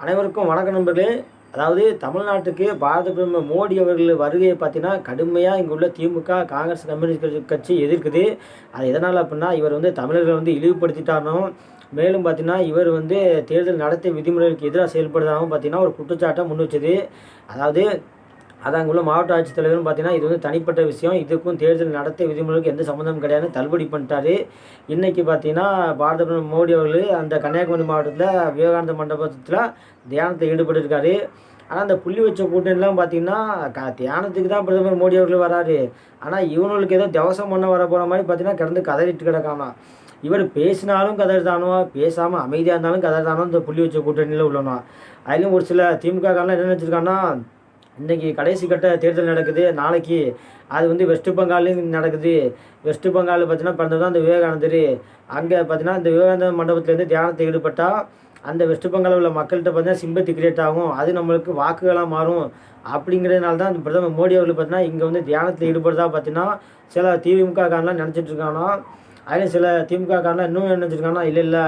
அனைவருக்கும் வணக்க நண்பர்களே. அதாவது தமிழ்நாட்டுக்கு பாரத பிரதமர் மோடி அவர்கள் வருகையை பார்த்தீங்கன்னா கடுமையாக இங்கே உள்ள திமுக காங்கிரஸ் கம்யூனிஸ்ட் கட்சி கட்சி எதிர்க்குது. அது எதனால் அப்படின்னா இவர் வந்து தமிழர்களை வந்து இழிவுபடுத்திட்டாரும் மேலும் பார்த்தீங்கன்னா இவர் வந்து தேர்தல் நடத்தை விதிமுறைகளுக்கு எதிராக செயல்படுறதாகவும் பார்த்தீங்கன்னா ஒரு குற்றச்சாட்டை முன் வச்சது. அதாவது அதான் அங்குள்ள உள்ள மாவட்ட ஆட்சித்தலைவரும் பார்த்தீங்கன்னா இது வந்து தனிப்பட்ட விஷயம். இதுக்கும் தேர்தல் நடத்தை விதிமுறைகளுக்கு எந்த சம்மந்தமும் கிடையாது தள்ளுபடி பண்ணிட்டாரு. இன்றைக்கி பார்த்தீங்கன்னா பாரத பிரதமர் மோடி அவர்கள் அந்த கன்னியாகுமரி மாவட்டத்தில் விவேகானந்த மண்டபத்தில் தியானத்தில் ஈடுபட்டிருக்காரு. ஆனால் அந்த புள்ளி வச்ச கூட்டணிலாம் பார்த்தீங்கன்னா க தியானத்துக்கு தான் பிரதமர் மோடி அவர்கள் வராரு. ஆனால் இவனுங்களுக்கு ஏதோ திவசம் பண்ண வர போகிற மாதிரி பார்த்தீங்கன்னா கிடந்து கதறிட்டு கிடக்காமா. இவர் பேசினாலும் கதறிதானோ பேசாமல் அமைதியாக இருந்தாலும் கதறிதானோ இந்த புள்ளி வச்ச கூட்டணியில் உள்ளனா அதுலேயும் ஒரு சில திமுக காரணம் என்ன நினச்சிருக்காங்கன்னா இன்றைக்கி கடைசி கட்ட தேர்தல் நடக்குது. நாளைக்கு அது வந்து வெஸ்ட் பெங்கால்லையும் நடக்குது. வெஸ்ட் பெங்கால் பார்த்தீங்கன்னா பிறந்தது தான் அந்த விவேகானந்தர். அங்கே பார்த்தீங்கன்னா அந்த விவேகானந்த மண்டபத்துலேருந்து தியானத்தை ஈடுபட்டால் அந்த வெஸ்ட் பெங்காலில் உள்ள மக்கள்கிட்ட பார்த்தீங்கன்னா சிம்பத்தி கிரியேட் ஆகும். அது நம்மளுக்கு வாக்குகளாக மாறும். அப்படிங்கிறதுனால தான் பிரதமர் மோடி அவர்கள் பார்த்தீங்கன்னா இங்கே வந்து தியானத்தில் ஈடுபடுறதா பார்த்தீங்கன்னா சில திமுக காரலாம் நினச்சிட்டு இருக்கானோ சில திமுக காரலாம் இன்னும் என்ன வச்சுருக்காங்கன்னா இல்லை இல்லை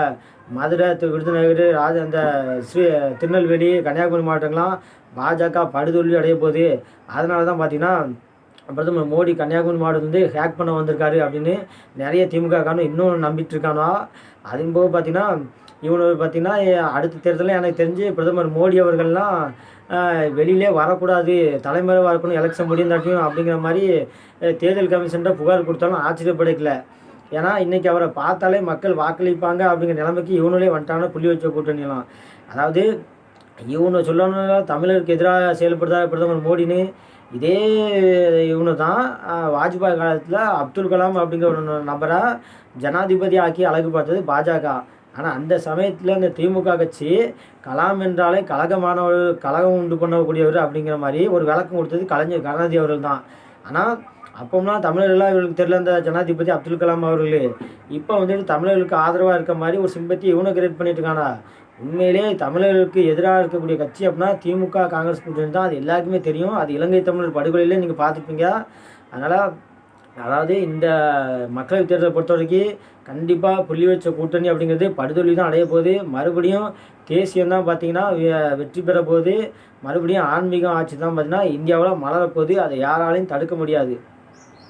மதுரை விருதுநகர் ராஜ அந்த ஸ்ரீ திருநெல்வேலி கன்னியாகுமரி மாவட்டங்கள்லாம் பாஜக படுதோல்வி அடைய போகுது. அதனால தான் பார்த்தீங்கன்னா பிரதமர் மோடி கன்னியாகுமரி மாவட்டம் வந்து ஹேக் பண்ண வந்திருக்காரு அப்படின்னு நிறைய திமுக காரணம் இன்னும் நம்பிட்டு இருக்கானோ அதுவும் போக பார்த்தீங்கன்னா இவனு பார்த்தீங்கன்னா அடுத்த தேர்தலில் எனக்கு தெரிஞ்சு பிரதமர் மோடி அவர்கள்லாம் வெளியிலே வரக்கூடாது தலைமுறை இருக்கணும் எலெக்ஷன் முடிந்தாட்டியும் அப்படிங்கிற மாதிரி தேர்தல் கமிஷன்கிட்ட புகார் கொடுத்தாலும் ஆச்சரியப்படைக்கல ஏன்னா இன்றைக்கி அவரை பார்த்தாலே மக்கள் வாக்களிப்பாங்க அப்படிங்கிற நிலைமைக்கு இவனுலே வந்துட்டான புள்ளி வச்ச கூட்டணியெல்லாம் அதாவது இவனை சொல்லணும்னா தமிழருக்கு எதிராக செயல்படுதா பிரதமர் மோடின்னு. இதே இவனு தான் வாஜ்பாய் காலத்தில் அப்துல் கலாம் அப்படிங்கிற ஒரு நபரை ஜனாதிபதி ஆக்கி அழகு பார்த்தது பாஜக. ஆனால் அந்த சமயத்தில் இந்த திமுக கட்சி கலாம் என்றாலே கழகமானவர் கழகம் உண்டு பண்ணக்கூடியவர் அப்படிங்கிற மாதிரி ஒரு விளக்கம் கொடுத்தது கலைஞர் கருணாநிதி அவர்கள் தான் ஆனால் அப்போம்லாம் தமிழர்கள்லாம் இவங்களுக்கு தெரியல இந்த ஜனாதிபதி அப்துல் கலாம் அவர்கள். இப்போ வந்துட்டு தமிழர்களுக்கு ஆதரவாக இருக்க மாதிரி ஒரு சிம்பத்தி இவனை கிரியேட் பண்ணிட்டு இருக்கானா? உண்மையிலே தமிழர்களுக்கு எதிராக இருக்கக்கூடிய கட்சி அப்படின்னா திமுக காங்கிரஸ் கூட்டணி தான். அது எல்லாருக்குமே தெரியும். அது இலங்கை தமிழர் படுகொலையிலே நீங்கள் பார்த்துப்பீங்க அதனால் அதாவது இந்த மக்களவைத் தேர்தலை பொறுத்த வரைக்கும் கண்டிப்பாக புள்ளி வச்ச கூட்டணி அப்படிங்கிறது படுதொலி தான் அடைய போகுது. மறுபடியும் தேசியம் தான் பார்த்தீங்கன்னா வெற்றி பெற போகுது. மறுபடியும் ஆன்மீகம் ஆட்சி தான் பார்த்தீங்கன்னா இந்தியாவில் மலரப்போகுது. அதை யாராலையும் தடுக்க முடியாது.